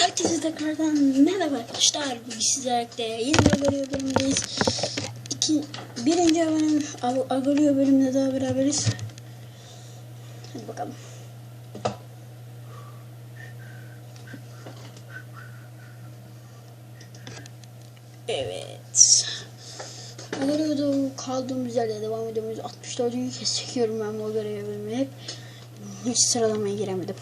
Herkese tekrardan merhaba arkadaşlar. Bugün sizlerle yeni Agolio bölümündeyiz. İki, birinci Ag- Agolio bölümünde daha beraberiz. Hadi bakalım. Evet. Agolio'da kaldığımız yerde devam ediyoruz. 64. kez çekiyorum ben bu Agolio bölümünü hep. Hiç sıralamaya giremedim.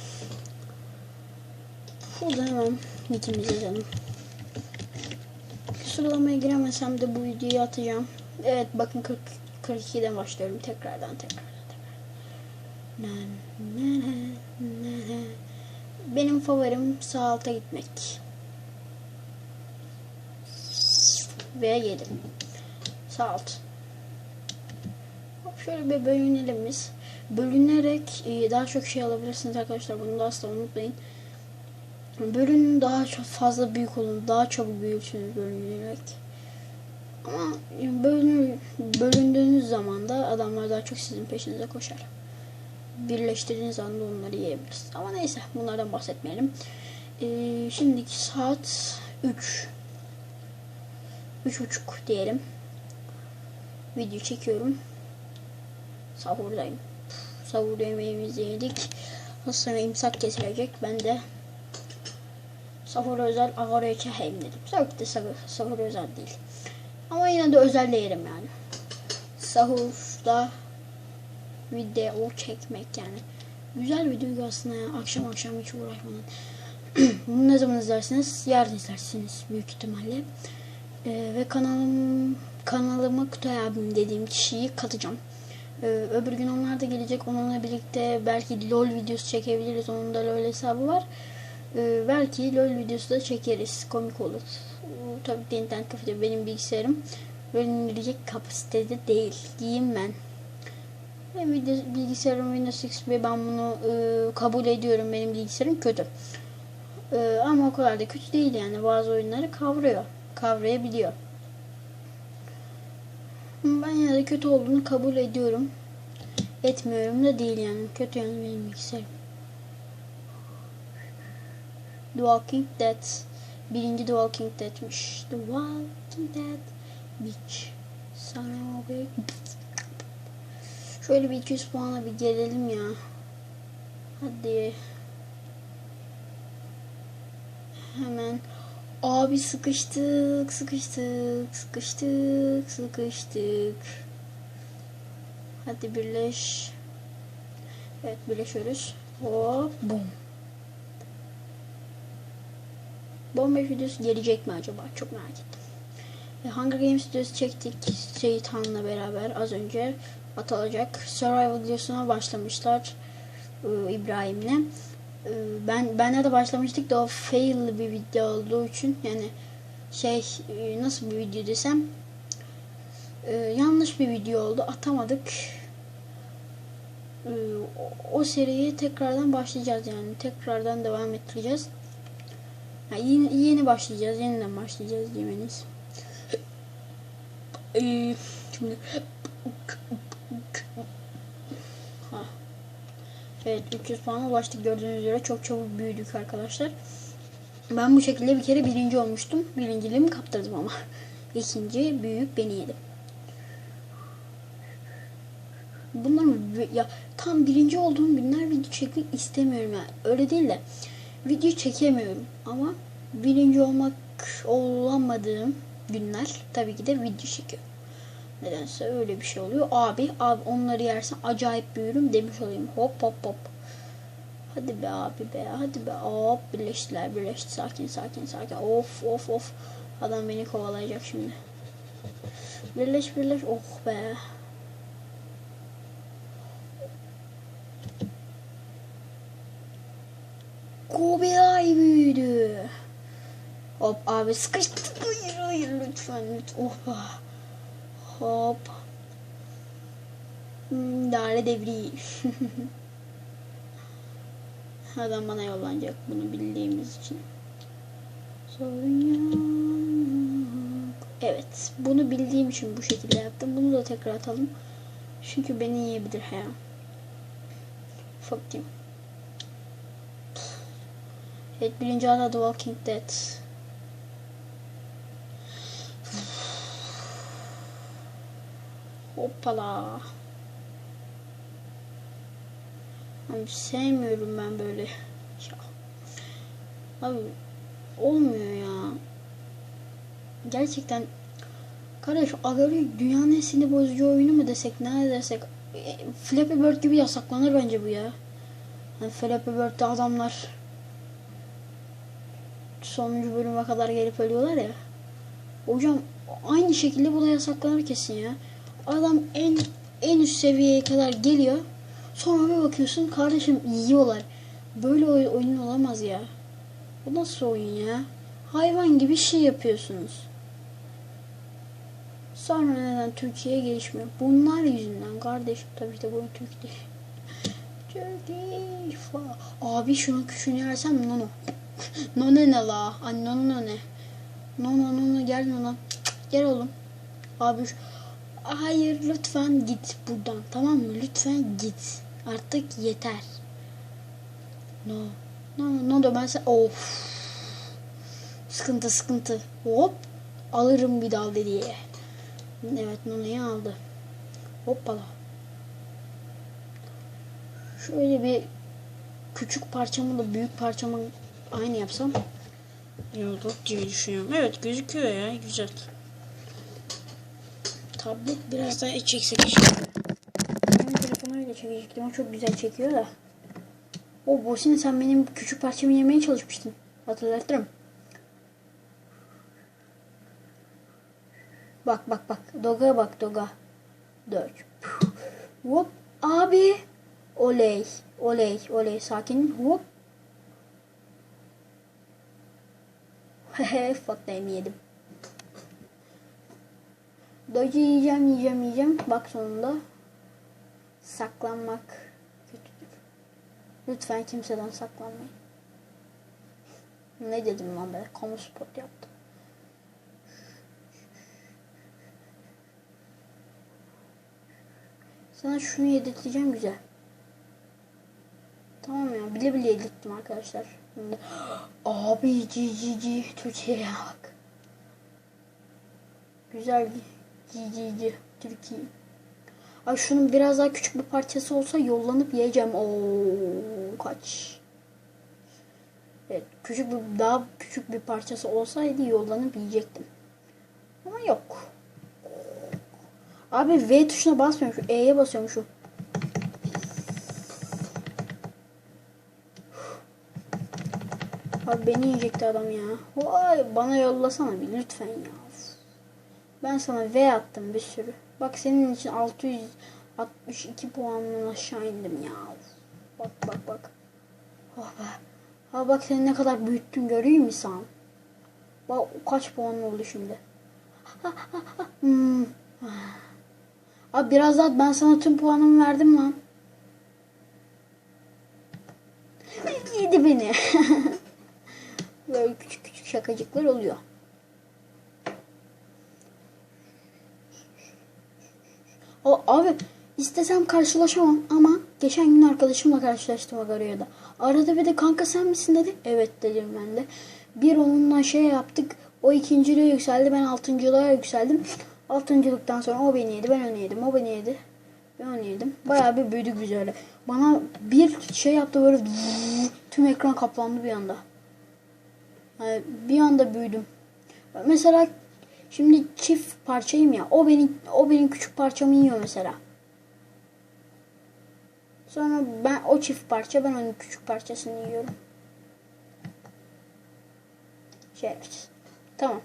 Buradan hemen nickimizi yazalım. Sıralamaya giremesem de bu videoyu atacağım. Evet bakın 40, 42'den başlıyorum. Tekrardan tekrardan. Benim favorim sağ alta gitmek. Ve yedim. Sağ alt. Şöyle bir bölünelim biz. Bölünerek e, daha çok şey alabilirsiniz arkadaşlar. Bunu da asla unutmayın. Bölünün daha çok fazla büyük olun. Daha çabuk büyürsünüz bölünerek. Ama bölünür, bölündüğünüz zaman da adamlar daha çok sizin peşinize koşar. Birleştirdiğiniz anda onları yiyebilirsiniz. Ama neyse bunlardan bahsetmeyelim. Ee, şimdiki saat 3. 3.30 diyelim. Video çekiyorum. Sahurdayım. Sahur yemeğimizi yedik. Sonra imsak kesilecek. Ben de Sahur özel Agora'ya çekeyim dedim. Tabii de sahur, sahur özel değil. Ama yine de özel yerim yani. Sahurda video çekmek yani. Güzel video aslında ya. Akşam akşam hiç uğraşmadan. Bunu ne zaman izlersiniz? Yarın izlersiniz büyük ihtimalle. Ee, ve kanalım kanalıma Kutay abim dediğim kişiyi katacağım. Ee, öbür gün onlar da gelecek. Onunla birlikte belki LOL videosu çekebiliriz. Onun da LOL hesabı var. Ee, belki LOL videosu da çekeriz. Komik olur. Ee, tabii ki internet kafede benim bilgisayarım LOL indirecek kapasitede değil. Diyeyim ben. Bilgisayarım Windows XP ben bunu e, kabul ediyorum. Benim bilgisayarım kötü. E, ama o kadar da kötü değil yani. Bazı oyunları kavruyor. Kavrayabiliyor. Ben yine de kötü olduğunu kabul ediyorum. Etmiyorum da değil yani. Kötü yani benim bilgisayarım. The Walking Dead. Birinci The Walking Dead'miş. The Walking Dead. Bitch. Sana abi. Şöyle bir 200 puana bir gelelim ya. Hadi. Hemen. Abi sıkıştık, sıkıştık, sıkıştık, sıkıştık. Hadi birleş. Evet birleşiyoruz. Hop, bum. Bomba videosu gelecek mi acaba? Çok merak ettim. E, Hunger Games videosu çektik. Şeytan'la beraber az önce atılacak. Survival videosuna başlamışlar. e, İbrahim'le. E, ben benle de başlamıştık da o fail bir video olduğu için yani şey e, nasıl bir video desem e, yanlış bir video oldu. Atamadık. E, o seriye tekrardan başlayacağız yani. Tekrardan devam ettireceğiz. Ha, yeni, yeni başlayacağız. Yeniden başlayacağız diyemeniz. Ee, şimdi ha. Evet 300 puana ulaştık gördüğünüz üzere çok çabuk büyüdük arkadaşlar. Ben bu şekilde bir kere birinci olmuştum. Birinciliğimi kaptırdım ama. İkinci büyük beni yedi. Bunlar mı? Ya tam birinci olduğum günler video çekmek istemiyorum yani. Öyle değil de video çekemiyorum ama birinci olmak olamadığım günler tabii ki de video çekiyorum. Nedense öyle bir şey oluyor. Abi, abi onları yersen acayip büyürüm demiş olayım. Hop hop hop. Hadi be abi be, hadi be. Hop birleştiler, birleşti. Sakin, sakin, sakin. Of, of, of. Adam beni kovalayacak şimdi. Birleş, birleş. Oh be. Kubilay büyüdü. Hop abi sıkıştık. Hayır hayır lütfen lütfen. Oh. Hop. Hmm, Dare devri. Adam bana yollanacak bunu bildiğimiz için. Sorun yok. Evet. Bunu bildiğim için bu şekilde yaptım. Bunu da tekrar atalım. Çünkü beni yiyebilir her an. Fuck you. Evet birinci ada The Walking Dead. Hoppala. Abi sevmiyorum ben böyle. Ya. Abi olmuyor ya. Gerçekten Kardeş Agari dünyanın en bozucu oyunu mu desek ne desek e, Flappy Bird gibi yasaklanır bence bu ya. Hani Flappy Bird'de adamlar sonuncu bölüme kadar gelip ölüyorlar ya. Hocam aynı şekilde bu da yasaklanır kesin ya. Adam en en üst seviyeye kadar geliyor. Sonra bir bakıyorsun kardeşim yiyorlar. Böyle oy- oyun olamaz ya. Bu nasıl oyun ya? Hayvan gibi şey yapıyorsunuz. Sonra neden Türkiye'ye gelişmiyor? Bunlar yüzünden kardeşim. Tabii ki de bu Türk değil. Abi şunun küçüğünü yersem nono. Nono ne la? Ay nono no ne? Nono nono gel nono. Gel oğlum. Abi. Hayır lütfen git buradan tamam mı? Lütfen git. Artık yeter. No. No no no ben sen... Of. Sıkıntı sıkıntı. Hop. Alırım bir dal diye. Evet Nono'yu aldı. Hoppala. Şöyle bir küçük parçamı da büyük parçamı aynı yapsam. iyi diye düşünüyorum. Evet gözüküyor ya güzel. Tablet biraz daha çeksek işte. benim telefonuyla çekecektim. O çok güzel çekiyor da. O Bosin sen benim küçük parçamı yemeye çalışmıştın. Hatırlatırım. Bak bak bak. Doga bak doga. Dört. Hop. Abi. Oley. Oley. Oley. Sakin. Hop. Hehe. Fatlayım yedim. Doji yiyeceğim yiyeceğim yiyeceğim. Bak sonunda. Saklanmak. Lütfen kimseden saklanmayın. Ne dedim lan ben? Kamu spot yaptım. Sana şunu yedirteceğim güzel. Tamam ya bile bile yedirttim arkadaşlar. Abi ci Türkiye'ye bak. Güzel ci Türkiye. Ay şunun biraz daha küçük bir parçası olsa yollanıp yiyeceğim. Oo kaç. Evet küçük bir daha küçük bir parçası olsaydı yollanıp yiyecektim. Ama yok. Abi V tuşuna basmıyorum şu E'ye basıyorum şu. Beni yiyecekti adam ya. Vay bana yollasana bir lütfen ya. Ben sana V attım bir sürü. Bak senin için 662 puandan aşağı indim ya. Bak bak bak. Oh be. Ha bak seni ne kadar büyüttüm göreyim mi sen? Bak kaç puan oldu şimdi. Hmm. Abi biraz daha ben sana tüm puanımı verdim lan. Yedi beni. Böyle küçük küçük şakacıklar oluyor. O abi istesem karşılaşamam ama geçen gün arkadaşımla karşılaştım Agarya'da. Arada bir de kanka sen misin dedi. Evet dedim ben de. Bir onunla şey yaptık. O ikinciliğe yükseldi. Ben altıncılığa yükseldim. Altıncılıktan sonra o beni yedi. Ben onu yedim. O beni yedi. Ben onu yedim. Bayağı bir büyüdük biz öyle. Bana bir şey yaptı böyle tüm ekran kaplandı bir anda. Bir anda büyüdüm. Mesela şimdi çift parçayım ya. O benim o benim küçük parçamı yiyor mesela. Sonra ben o çift parça ben onun küçük parçasını yiyorum. Yapacağız. Tamam.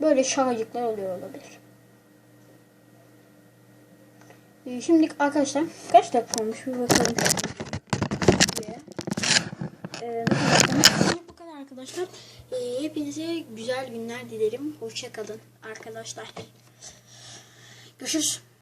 Böyle şakacıklar oluyor olabilir. Ee, Şimdi arkadaşlar kaç dakika olmuş bir bakalım. Ee, ne kadar arkadaşlar. Ee, hepinize güzel günler dilerim. Hoşça kalın arkadaşlar. Görüşürüz.